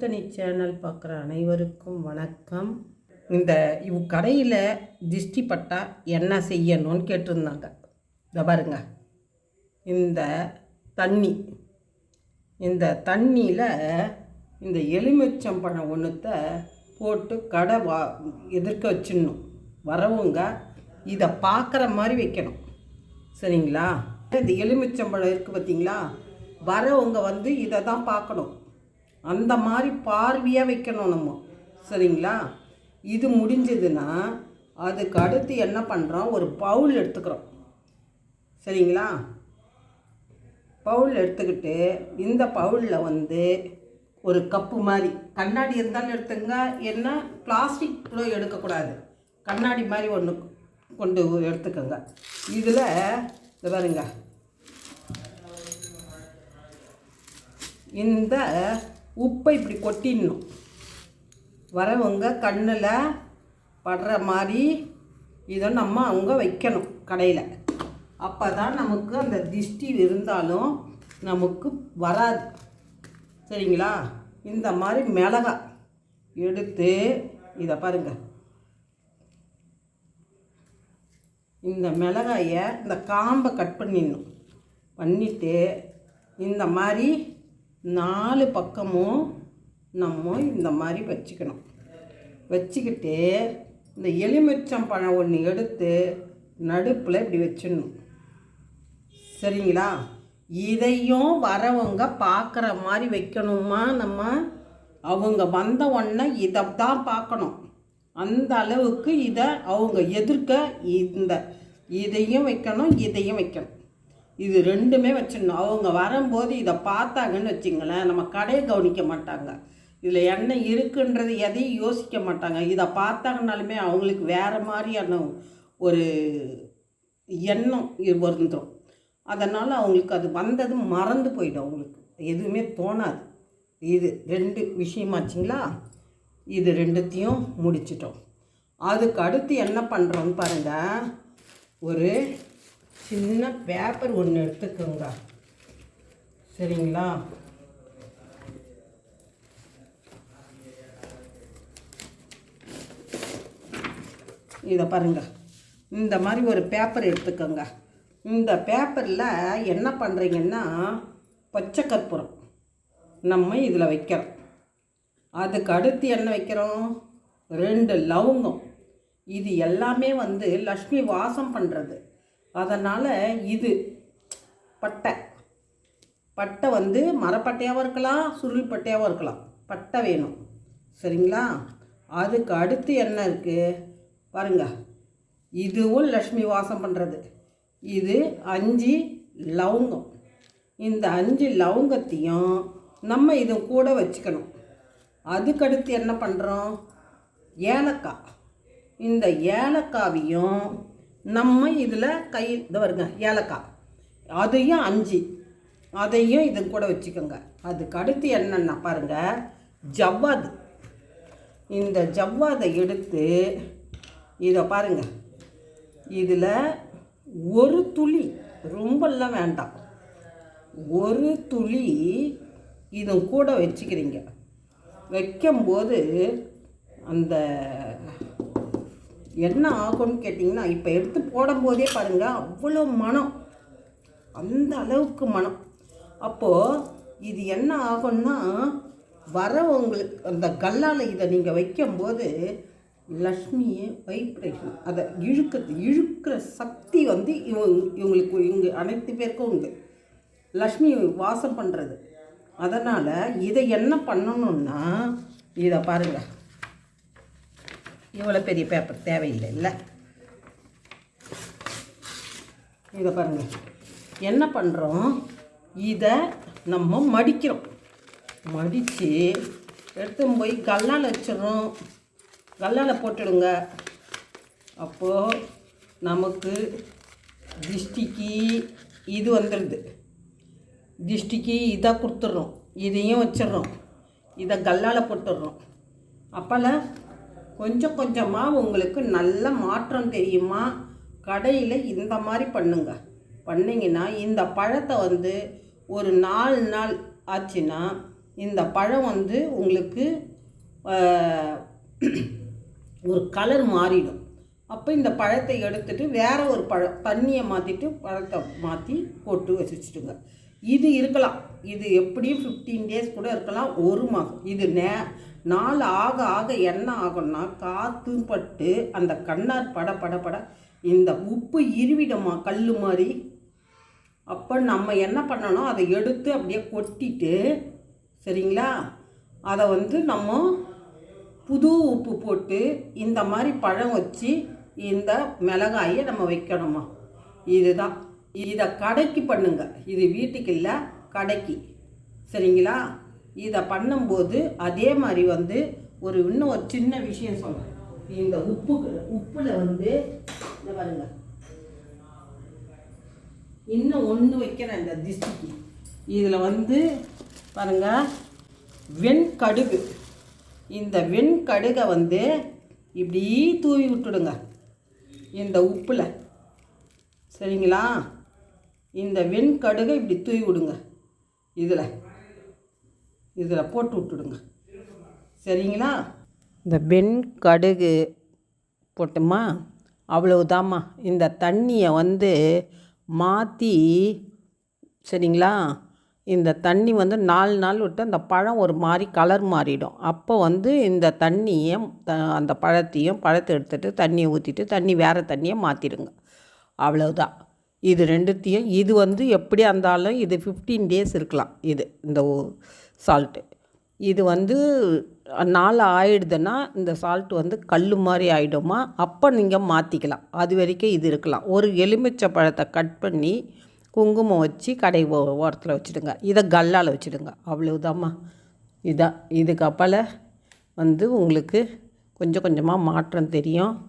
தனித்தனி சேனல் பார்க்குற அனைவருக்கும் வணக்கம். இந்த இவ் கடையில் திஷ்டி பட்டா என்ன செய்யணும்னு கேட்டிருந்தாங்க. இதை பாருங்க. இந்த தண்ணி. இந்த தண்ணியில் இந்த எலுமிச்சம்பழம் ஒன்றுத்தை போட்டு கடை வா எதிர்க்க வச்சிடணும். வரவங்க இதை பார்க்குற மாதிரி வைக்கணும். சரிங்களா? இந்த எலுமிச்சம்பழம் இருக்குது பார்த்தீங்களா வரவங்க வந்து இதை தான் பார்க்கணும் அந்த மாதிரி பார்வையாக வைக்கணும் நம்ம. சரிங்களா? இது முடிஞ்சதுன்னா அதுக்கு அடுத்து என்ன பண்ணுறோம் ஒரு பவுல் எடுத்துக்கிறோம். சரிங்களா? பவுல் எடுத்துக்கிட்டு இந்த பவுலில் வந்து ஒரு கப்பு மாதிரி கண்ணாடி இருந்தாலும் எடுத்துங்க என்ன? பிளாஸ்டிக் கூட எடுக்கக்கூடாது. கண்ணாடி மாதிரி ஒன்று கொண்டு எடுத்துக்கோங்க. இதில் இந்த பாருங்க. இந்த உப்பை இப்படி கொட்டிடணும். வரவங்க கண்ணில் படுற மாதிரி இதை நம்ம அங்கே வைக்கணும் கடையில். அப்போ தான் நமக்கு அந்த திஷ்டி இருந்தாலும் நமக்கு வராது. சரிங்களா? இந்த மாதிரி மிளகா எடுத்து இதை பாருங்கள் இந்த மிளகாயை இந்த காம்பை கட் பண்ணிடணும். பண்ணிவிட்டு இந்த மாதிரி நாலு பக்கமும் நம்ம இந்த மாதிரி வச்சுக்கணும். வச்சுக்கிட்டு இந்த எலுமிச்சம் பழம் ஒன்று எடுத்து நடுப்பில் இப்படி வச்சிடணும். சரிங்களா? இதையும் வரவங்க பார்க்குற மாதிரி வைக்கணுமா நம்ம? அவங்க வந்த உடனே இதை தான் பார்க்கணும் அந்த அளவுக்கு இதை அவங்க எதிர்க்க இந்த இதையும் வைக்கணும் இதையும் வைக்கணும். இது ரெண்டுமே வச்சிடணும். அவங்க வரும்போது இதை பார்த்தாங்கன்னு வச்சுங்களேன் நம்ம கடையை கவனிக்க மாட்டாங்க. இதில் என்ன இருக்குன்றது எதையும் யோசிக்க மாட்டாங்க. இதை பார்த்தாங்கனாலுமே அவங்களுக்கு வேறு மாதிரியான ஒரு எண்ணம் இது வந்துடும் அதனால் அவங்களுக்கு அது வந்தது மறந்து போயிடும் அவங்களுக்கு. எதுவுமே தோணாது. இது ரெண்டு விஷயமாச்சுங்களா? இது ரெண்டுத்தையும் முடிச்சிட்டோம். அதுக்கு அடுத்து என்ன பண்ணுறோம்னு பாருங்கள் ஒரு சின்ன பேப்பர் ஒன்று எடுத்துக்கோங்க. சரிங்களா? இதை பாருங்க. இந்த மாதிரி ஒரு பேப்பர் எடுத்துக்கோங்க. இந்த பேப்பரில் என்ன பண்ணுறீங்கன்னா பச்சை கற்பூரம் நம்ம இதில் வைக்கிறோம். அதுக்கு அடுத்து என்ன வைக்கிறோம்? ரெண்டு லவங்கம். இது எல்லாமே வந்து லக்ஷ்மி வாசம் பண்ணுறது அதனால் இது பட்டை. பட்டை வந்து மரப்பட்டையாகவும் இருக்கலாம் சுருள் பட்டையாகவும் இருக்கலாம். பட்டை வேணும். சரிங்களா? அதுக்கு அடுத்து என்ன இருக்குது பாருங்க. இதுவும் லக்ஷ்மி வாசம் பண்ணுறது இது அஞ்சு லவங்கம். இந்த அஞ்சு லவங்கத்தையும் நம்ம இது கூட வச்சுக்கணும். அதுக்கடுத்து என்ன பண்ணுறோம் ஏலக்காய். இந்த ஏலக்காவையும் நம்ம இதில் கை இது வருங்க ஏலக்காய். அதையும் அஞ்சு. அதையும் இது கூட வச்சுக்கோங்க. அதுக்கு அடுத்து என்னென்னா பாருங்கள் ஜவ்வாது. இந்த ஜவ்வாதை எடுத்து இதை பாருங்கள் இதில் ஒரு துளி ரொம்பலாம் வேண்டாம். ஒரு துளி இது கூட வச்சுக்கிறீங்க. வைக்கும்போது அந்த என்ன ஆகும்னு கேட்டிங்கன்னா இப்போ எடுத்து போடும்போதே பாருங்கள் அவ்வளோ மனம். அந்த அளவுக்கு மனம். அப்போது இது என்ன ஆகும்னா வரவங்களுக்கு அந்த கல்லால் இதை நீங்கள் வைக்கும்போது லக்ஷ்மியை வைப்ரேஷன் அதை இழுக்கிறது இழுக்கிற சக்தி வந்து இவங்க இவங்களுக்கு இவங்க அனைத்து பேருக்கும் உண்டு. லக்ஷ்மி வாசம் பண்ணுறது அதனால் இதை என்ன பண்ணணும்னா இதை பாருங்கள் இவ்வளோ பெரிய பேப்பர் தேவையில்லை இல்லை இதை பாருங்கள் என்ன பண்ணுறோம் இதை நம்ம மடிக்கிறோம். மடித்து எடுத்து போய் கல்லால் வச்சிடறோம். கல்லால் போட்டுடுங்க. அப்போது நமக்கு திஷ்டிக்கு இது வந்துடுது. திஷ்டிக்கு இதை கொடுத்துட்றோம். இதையும் வச்சிடுறோம். இதை கல்லால் போட்டுடுறோம். அப்போல்லாம் கொஞ்சம் கொஞ்சமாக உங்களுக்கு நல்ல மாற்றம் தெரியுமா? கடையில் இந்த மாதிரி பண்ணுங்க. பண்ணிங்கன்னா இந்த பழத்தை வந்து ஒரு நாலு நாள் ஆச்சுன்னா இந்த பழம் வந்து உங்களுக்கு ஒரு கலர் மாறிடும். அப்போ இந்த பழத்தை எடுத்துட்டு வேற ஒரு பழம் தண்ணியை மாற்றிட்டு பழத்தை மாற்றி போட்டு வச்சுட்டுங்க. இது இருக்கலாம். இது எப்படியும் ஃபிஃப்டீன் டேஸ் கூட இருக்கலாம். ஒரு மாதம் இது நே நாள் ஆக ஆக என்ன ஆகும்னா காற்றும் பட்டு அந்த கண்ணார் பட பட பட இந்த உப்பு இருவிடமா கல் மாதிரி? அப்போ நம்ம என்ன பண்ணணும்? அதை எடுத்து அப்படியே கொட்டிட்டு சரிங்களா? அதை வந்து நம்ம புது உப்பு போட்டு இந்த மாதிரி பழம் வச்சு இந்த மிளகாயை நம்ம வைக்கணுமா? இதுதான். இதை கடைக்கு பண்ணுங்க. இது வீட்டுக்கு இல்லை கடைக்கு. சரிங்களா? இதை பண்ணும்போது அதே மாதிரி வந்து ஒரு இன்னும் ஒரு சின்ன விஷயம் சொல்கிறேன் இந்த உப்பு உப்பில் வந்து இந்த பாருங்க. இன்னும் ஒன்று வைக்கிறேன் இந்த திஷ்டிக்கு. இதில் வந்து பாருங்க வெண்கடுகு. இந்த வெண்கடுகை வந்து இப்படி தூவி விட்டுடுங்க. இந்த உப்பில். சரிங்களா? இந்த வெண்கடுகை இப்படி தூவி விடுங்க. இதில். இதில் போட்டு விட்டுடுங்க. சரிங்களா? இந்த வெண்கடுகு போட்டுமா? அவ்வளவுதாம்மா. இந்த தண்ணியை வந்து மாற்றி சரிங்களா? இந்த தண்ணி வந்து நாலு நாள் விட்டு அந்த பழம் ஒரு மாதிரி கலர் மாறிடும். அப்போ வந்து இந்த தண்ணியை த அந்த பழத்தையும் பழத்தை எடுத்துகிட்டு தண்ணியை ஊற்றிட்டு தண்ணி வேறு தண்ணியை மாற்றிடுங்க அவ்வளவுதான். இது ரெண்டுத்தையும் இது வந்து எப்படி இருந்தாலும் இது ஃபிஃப்டீன் டேஸ் இருக்கலாம். இது இந்த சால்ட்டு இது வந்து நாள் ஆயிடுதுன்னா இந்த சால்ட் வந்து கல் மாதிரி ஆகிடுமா அப்போ நீங்கள் மாற்றிக்கலாம் அது வரைக்கும் இது இருக்கலாம். ஒரு எலுமிச்சை பழத்தை கட் பண்ணி குங்குமம் வச்சு கடை ஓ- ஓரத்தில் வச்சுடுங்க. இதை கல்லால் வச்சுடுங்க. அவ்வளவுதாம்மா. இதான் இதுக்கப்பால் வந்து உங்களுக்கு கொஞ்சம் கொஞ்சமாக மாற்றம் தெரியும்.